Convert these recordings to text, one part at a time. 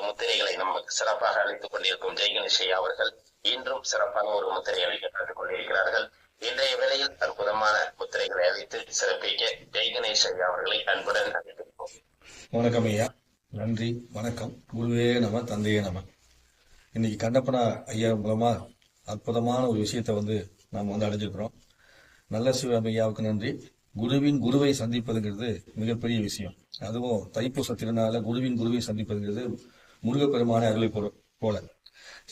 முத்திரைகளை நமக்கு சிறப்பாக அளித்துக் கொண்டிருக்கும் ஜெய்கணேஷையா அவர்கள் இன்றும் சிறப்பான ஒரு முத்திரை அளிக்கப்பட்டுக் கொண்டிருக்கிறார்கள். இன்றைய வேளையில் அற்புதமான முத்திரைகளை அளித்து சிறப்பிக்க ஜெய்கணேஷ் ஐயா அவர்களை அன்புடன் அழைக்கிறோம் வணக்கம் ஐயா. நன்றி. வணக்கம். குருவே நம தந்தையே நம. இன்னைக்கு கண்டப்பனா ஐயா மூலமா அற்புதமான ஒரு விஷயத்தை வந்து நாம் வந்து அடைஞ்சிருக்கிறோம். நல்ல சிவம் ஐயாவுக்கு நன்றி. குருவின் குருவை சந்திப்பதுங்கிறது மிகப்பெரிய விஷயம். அதுவும் தைப்பூச திருநாள குருவின் குருவை சந்திப்பதுங்கிறது முருகப்பெருமான அருளை போல- போல.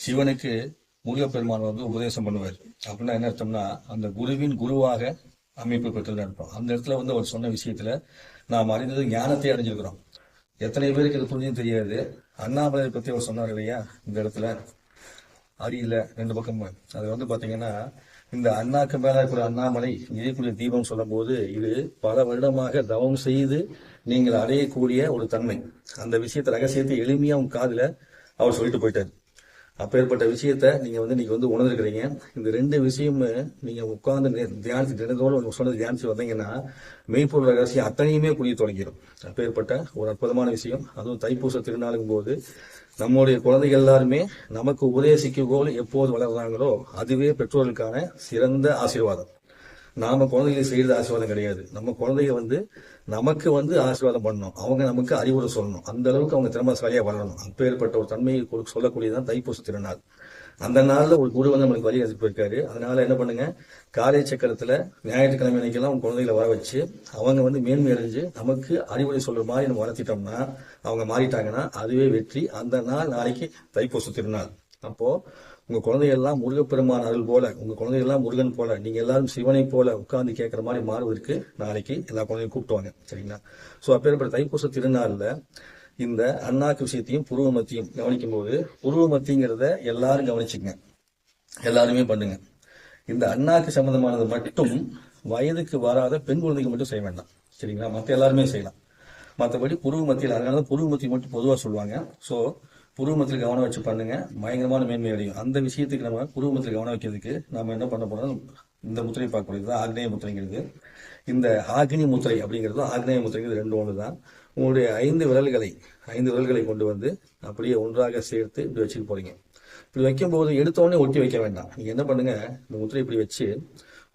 சிவனுக்கு முருகப்பெருமான் வந்து உபதேசம் பண்ணுவார். அப்படின்னா என்ன அர்த்தம்னா அந்த குருவின் குருவாக அமைப்பு பெற்றதுன்னு அர்த்தம். அந்த இடத்துல வந்து அவர் சொன்ன விஷயத்துல நாம் அறிந்தது ஞானத்தை அடைஞ்சிருக்கிறோம். எத்தனை பேருக்கு இது புரிஞ்சும் தெரியாது. அண்ணாமலையை பத்தி அவர் சொன்னார் இல்லையா? இந்த இடத்துல. அறியல ரெண்டு பக்கமும். அது வந்து பாத்தீங்கன்னா இந்த அண்ணாக்கு மேல இருக்கிற அண்ணாமலை எரியக்கூடிய தீபம் சொல்லும்போது இது பல வருடமாக தவம் செய்து நீங்கள் அடையக்கூடிய ஒரு தன்மை. அந்த விஷயத்தை ரகசியத்தை எளிமையா உங்க காதுல அவர் சொல்லிட்டு போயிட்டார். அப்பேற்பட்ட விஷயத்த நீங்க வந்து நீங்க வந்து உணர்ந்துருக்கிறீங்க. இந்த ரெண்டு விஷயமும் நீங்க உட்கார்ந்து தியானிச்சு தினத்தோடு உங்க சொன்னது தியானிச்சு வந்தீங்கன்னா மெய்ப்பொருள் ரகசியம் அத்தனையுமே புரிய தொடங்கிடும் அப்பேற்பட்ட ஒரு அற்புதமான விஷயம். அதுவும் தைப்பூச திருநாளுங்கும் போது நம்முடைய குழந்தைகள் எல்லாருமே நமக்கு உபதேசிக்கும் போல் எப்போது வளர்றாங்களோ அதுவே பெற்றோர்களுக்கான சிறந்த ஆசீர்வாதம். நாம குழந்தைகளை செய்யறது ஆசீர்வாதம் கிடையாது. நம்ம குழந்தைங்க வந்து நமக்கு வந்து ஆசீர்வாதம் பண்ணணும். அவங்க நமக்கு அறிவுரை சொல்லணும். அந்த அளவுக்கு அவங்க திறமசாலியா வளரணும். அப்பேற்பட்ட ஒரு தன்மையை கொடு- தைப்பூச திருநாள். அந்த நாளில் ஒரு குரு வந்து நம்மளுக்கு வழி எடுத்துட்டு போயிருக்காரு. அதனால என்ன பண்ணுங்க? காலை சக்கரத்துல ஞாயிற்றுக்கிழமை அன்னைக்கெல்லாம் உங்க குழந்தைகளை வர வச்சு அவங்க வந்து மேன்மை அடைஞ்சு நமக்கு அறிவுரை சொல்ற மாதிரி நம்ம வளர்த்திட்டோம்னா அவங்க மாறிட்டாங்கன்னா அதுவே வெற்றி. அந்த நாள் நாளைக்கு தைப்பூச திருநாள். அப்போ உங்க குழந்தைகள்லாம் முருகப்பெருமான் அருள் போல உங்க குழந்தைகள்லாம் முருகன் போல நீங்க எல்லாரும் சிவனை போல உட்கார்ந்து கேட்கற மாதிரி மாறுவதற்கு நாளைக்கு எல்லா குழந்தையும் கூப்பிட்டுவாங்க சரிங்களா? ஸோ அப்பேற்பட்ட தைப்பூச திருநாளில் இந்த அண்ணாக்கு விஷயத்தையும் புருவ மத்தியும் கவனிக்கும் போது புருவ மத்திங்கிறத எல்லாரும் கவனிச்சுங்க. எல்லாருமே பண்ணுங்க. இந்த அண்ணாக்கு சம்பந்தமானது மட்டும் வயதுக்கு வராத பெண் குழந்தைங்க மட்டும் செய்ய வேண்டாம். சரிங்களா? மற்ற எல்லாருமே செய்யலாம். மற்றபடி புருவ மத்தியில் அதனால தான் புருவ மத்திய மட்டும் பொதுவாக சொல்லுவாங்க. ஸோ புருவ மத்தியில் கவனம் வச்சு பண்ணுங்க. பயங்கரமான மேன்மை அடையும். அந்த விஷயத்துக்கு நம்ம புருவ மத்தியில் கவனம் வைக்கிறதுக்கு நம்ம என்ன பண்ண போறோம்? இந்த முத்திரை பார்க்கக்கூடியது தான் ஆக்னேய முத்திரைங்கிறது. இந்த ஆக்னி முத்திரை அப்படிங்கிறது ஆக்னேய முத்திரைங்கிறது ரெண்டு ஒன்று தான் உங்களுடைய ஐந்து விரல்களை ஐந்து விரல்களை கொண்டு வந்து அப்படியே ஒன்றாக சேர்த்து இப்படி வச்சுட்டு போகிறீங்க இப்படி வைக்கும்போது எடுத்தோடனே ஒட்டி வைக்க வேண்டாம். நீங்கள் என்ன பண்ணுங்கள் இந்த முத்திரை இப்படி வச்சு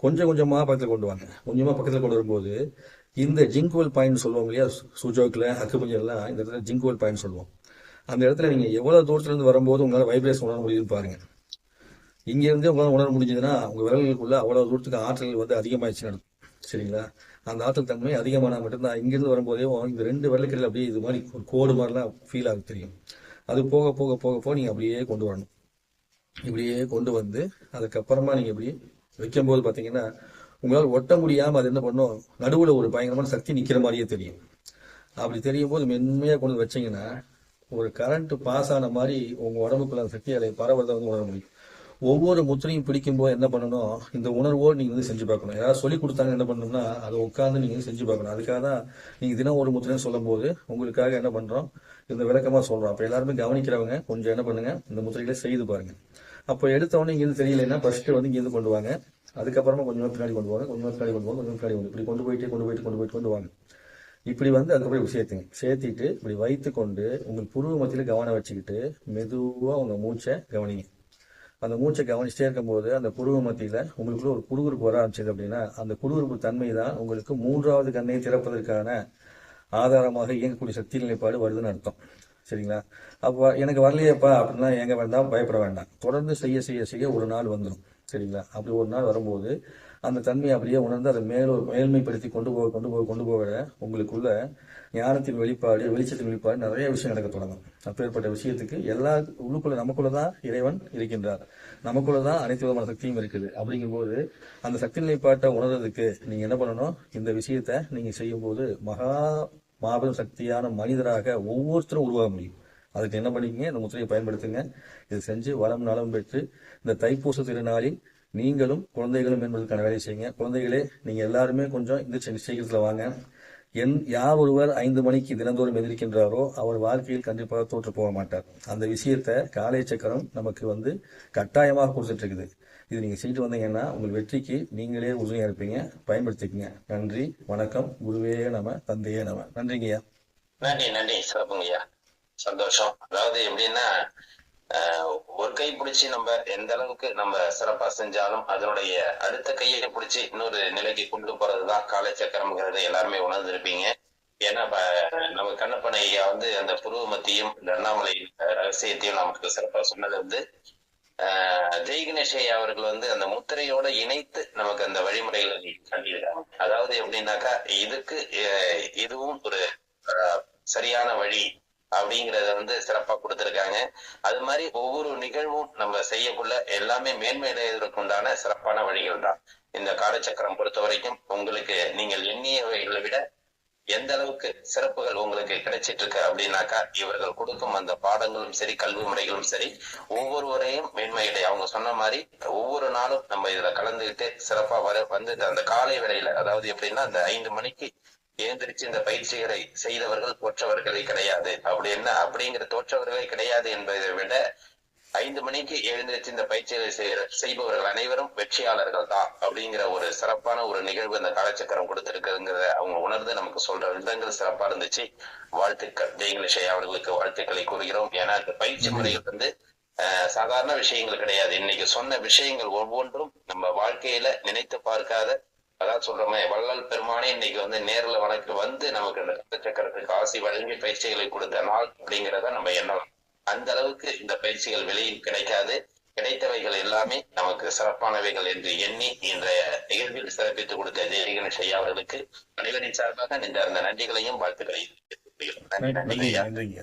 கொஞ்சம் கொஞ்சமாக பக்கத்தில் கொண்டு வாங்க. கொஞ்சமாக பக்கத்தில் கொண்டு வரும்போது இந்த ஜிங்குவல் பாயிண்ட் சொல்லுவோம் இல்லையா சுஜோக்கில் அக்குபஞ்சர்லாம் இந்த இடத்துல ஜிங்குவல் பாயிண்ட் சொல்லுவோம். அந்த இடத்துல நீங்கள் எவ்வளோ தூரத்துலேருந்து வரும்போது உங்களால் வைப்ரேஷன் உணர முடியுதுன்னு பாருங்கள் இங்கேருந்து உங்களால் உணர முடிஞ்சதுன்னா உங்கள் விரல்களுக்குள்ள அவ்வளோ தூரத்துக்கு ஆற்றல் வந்து அதிகமாகிடுச்சு நடக்கும் சரிங்களா? அந்த ஆற்றல் தன்மை அதிகமான மட்டும்தான். இங்கேருந்து வரும்போதே இந்த ரெண்டு விரலுக்கடையில் அப்படியே இது மாதிரி ஒரு கோடு மாதிரிலாம் ஃபீல் ஆகும் தெரியும். அது போக போக போக போக நீங்கள் அப்படியே கொண்டு வரணும். இப்படியே கொண்டு வந்து அதுக்கப்புறமா நீங்கள் இப்படி வைக்கும்போது பார்த்தீங்கன்னா உங்களால் ஒட்ட முடியாமல் அது என்ன பண்ணும்? நடுவில் ஒரு பயங்கரமான சக்தி நிற்கிற மாதிரியே தெரியும். அப்படி தெரியும் போது மென்மையாக கொண்டு வச்சிங்கன்னா ஒரு கரண்ட் பாஸ் ஆன மாதிரி உங்கள் உடம்புக்குள்ள அந்த சக்தி அதை பரவதை வந்து உணர முடியும். ஒவ்வொரு முத்திரையும் பிடிக்கும்போது என்ன பண்ணணும்? இந்த உணர்வோடு நீங்கள் வந்து செஞ்சு பார்க்கணும். யாராவது சொல்லி கொடுத்தாங்க என்ன பண்ணணும்னா அதை உட்காந்து நீங்கள் வந்து செஞ்சு பார்க்கணும். அதுக்காக தான் நீங்கள் தினம் ஒரு முத்திரைன்னு சொல்லும்போது உங்களுக்காக என்ன பண்ணுறோம் இந்த விளக்கமாக சொல்கிறோம் அப்போ எல்லாருமே கவனிக்கிறவங்க கொஞ்சம் என்ன பண்ணுங்கள் இந்த முத்திரைகளை செய்து பாருங்கள் அப்போ எடுத்தவொடனே இங்கேருந்து தெரியலன்னா தெரியலைன்னா வந்து இங்கேருந்து கொண்டு வாங்க. அதுக்கப்புறமா கொஞ்சம் பின்னாடி கொண்டு வாங்க கொஞ்சம் பின்னாடி கொண்டு வாங்க கொஞ்சம் பின்னாடி கொண்டு இப்படி கொண்டு போயிட்டு கொண்டு போயிட்டு கொண்டு போயிட்டு கொண்டு வாங்க. இப்படி வந்து அதுக்கப்புறம் இப்படி சேர்த்துங்க. சேர்த்திட்டு இப்படி வைத்து கொண்டு உங்கள் புருவ மத்தியில் கவனம் வச்சுக்கிட்டு மெதுவாக உங்கள் மூச்சை கவனிங்க. அந்த மூச்சை கவனிச்சிட்டே இருக்கும்போது அந்த புருவ மத்தியில் உங்களுக்குள்ள ஒரு குறுகுறுப்பு வர ஆரம்பிச்சது அப்படின்னா அந்த குறுகுறுப்பு தன்மை தான் உங்களுக்கு மூன்றாவது கண்ணை திறப்பதற்கான ஆதாரமாக இயங்கக்கூடிய சக்தி நிலைப்பாடு வருதுன்னு அர்த்தம். சரிங்களா? அப்போ எனக்கு வரலையேப்பா அப்படின்னா எங்கே வேண்டாம் பயப்பட வேண்டாம். தொடர்ந்து செய்ய செய்ய செய்ய ஒரு நாள் வந்துடும் சரிங்களா? அப்படி ஒரு நாள் வரும்போது அந்த தன்மையை அப்படியே உணர்ந்து அதை மேலும் மேல்மைப்படுத்தி கொண்டு போக கொண்டு போக கொண்டு போக உங்களுக்குள்ள ஞானத்தின் வெளிப்பாடு வெளிச்சத்தின் வெளிப்பாடு நிறைய விஷயம் நடக்க தொடங்கும். அப்பேற்பட்ட விஷயத்துக்கு எல்லா உள்ளுக்குள்ள நமக்குள்ள தான் இறைவன் இருக்கின்றார். நமக்குள்ள தான் அனைத்து விதமான சக்தியும் இருக்குது. அப்படிங்கும்போது அந்த சக்தி நிலைப்பாட்டை உணர்றதுக்கு நீங்க என்ன பண்ணணும்? இந்த விஷயத்த நீங்க செய்யும்போது மகா மாபெரும் சக்தியான மனிதராக ஒவ்வொருத்தரும் உருவாக முடியும். அதுக்கு என்ன பண்ணிக்கங்க இந்த முத்திரையை பயன்படுத்துங்க. இது செஞ்சு வளம் நலம் பெற்று இந்த தைப்பூச திருநாளில் நீங்களும் குழந்தைகளும் என்பதற்கான வேலையை செய்யுங்க. குழந்தைகளே நீங்கள் எல்லாருமே கொஞ்சம் இந்த சீக்கிரத்தில் வாங்க. என் யார் ஒருவர் ஐந்து மணிக்கு தினந்தோறும் எதிர்க்கின்றாரோ அவர் வாழ்க்கையில் கண்டிப்பாக தோற்று போக மாட்டார். அந்த விஷயத்தை காலை சக்கரம் நமக்கு வந்து கட்டாயமாக கொடுத்துட்டு இருக்குது இது நீங்கள் செய்துட்டு வந்தீங்கன்னா உங்கள் வெற்றிக்கு நீங்களே உறுதியாக இருப்பீங்க. பயன்படுத்திக்கங்க. நன்றி வணக்கம். குருவே நம தந்தையே நம. நன்றிங்கய்யா. நன்றி நன்றி. சிறப்புங்கய்யா. சந்தோஷம். அதாவது எப்படின்னா ஆஹ், ஒரு கை பிடிச்சி நம்ம எந்த அளவுக்கு நம்ம சிறப்பா செஞ்சாலும் அதனுடைய அடுத்த கையை பிடிச்சி இன்னொரு நிலைக்கு கொண்டு போறதுதான் காலச்சக்கரம்ங்கிறத எல்லாருமே உணர்ந்திருப்பீங்க. ஏன்னா நம்ம கண்ணப்பனையா வந்து அந்த புருவ மத்தியும் இந்த அண்ணாமலை ரகசியத்தையும் நமக்கு சிறப்பா சொன்னது வந்து ஆஹ், ஜெய் அவர்கள் வந்து அந்த முத்திரையோட இணைத்து நமக்கு அந்த வழிமுறைகளை கண்டிருக்காங்க அதாவது எப்படின்னாக்கா இதுக்கு அஹ், இதுவும் ஒரு சரியான வழி அப்படிங்கறத வந்து சிறப்பா கொடுத்திருக்காங்க. அது மாதிரி ஒவ்வொரு நிகழ்வும் நம்ம செய்யக்குள்ள எல்லாமே மேன்மையடைவதற்குண்டான சிறப்பான வழிகள் தான். இந்த காலச்சக்கரம் பொறுத்த வரைக்கும் உங்களுக்கு நீங்கள் எண்ணியவைகளை விட எந்த அளவுக்கு சிறப்புகள் உங்களுக்கு கிடைச்சிட்டு இருக்கு அப்படின்னாக்கா இவர்கள் கொடுக்கும் அந்த பாடங்களும் சரி கல்வி முறைகளும் சரி ஒவ்வொருவரையும் மேன்மையடை அவங்க சொன்ன மாதிரி ஒவ்வொரு நாளும் நம்ம இதுல கலந்துகிட்டு சிறப்பா வர வந்து அந்த காலை வேளையில அதாவது எப்படின்னா அந்த ஐந்து மணிக்கு எழுந்திருச்சு இந்த பயிற்சிகளை செய்தவர்கள் தோற்றவர்களே கிடையாது. அப்படி என்ன? அப்படிங்கிற தோற்றவர்களே கிடையாது என்பதை விட ஐந்து மணிக்கு எழுந்திருச்சு இந்த பயிற்சிகளை செய்கிற செய்பவர்கள் அனைவரும் வெற்றியாளர்கள் தான் அப்படிங்கிற ஒரு சிறப்பான ஒரு நிகழ்வு இந்த காலச்சக்கரம் கொடுத்திருக்குங்கிறத அவங்க உணர்ந்து நமக்கு சொல்ற விதங்கள் சிறப்பா இருந்துச்சு. வாழ்த்துக்கள். ஜெயங்கலேஷ் அவர்களுக்கு வாழ்த்துக்களை கூறுகிறோம். ஏன்னா இந்த பயிற்சி முறைகள் வந்து சாதாரண விஷயங்கள் கிடையாது. இன்னைக்கு சொன்ன விஷயங்கள் ஒவ்வொன்றும் நம்ம வாழ்க்கையில நினைத்து பார்க்காத அதான் சொல்றோமே வள்ளல் பெருமானே இன்னைக்கு வந்து நேர்ல வணக்கு வந்து நமக்கு இந்த கட்டச்சக்கரத்துக்கு ஆசி வழங்கி பயிற்சிகளை கொடுத்த நாள் அப்படிங்கிறத நம்ம எண்ணலாம். அந்த அளவுக்கு இந்த பயிற்சிகள் வெளியில் கிடைக்காது. கிடைத்தவைகள் எல்லாமே நமக்கு சிறப்பானவைகள் என்று எண்ணி இன்றைய நிகழ்வில் சிறப்பித்துக் கொடுத்த ஜெயகணேஷ் ஐயா அவர்களுக்கு அனைவரின் சார்பாக இந்த அந்த நன்றிகளையும் வாழ்த்துக்களையும். நன்றி, நன்றி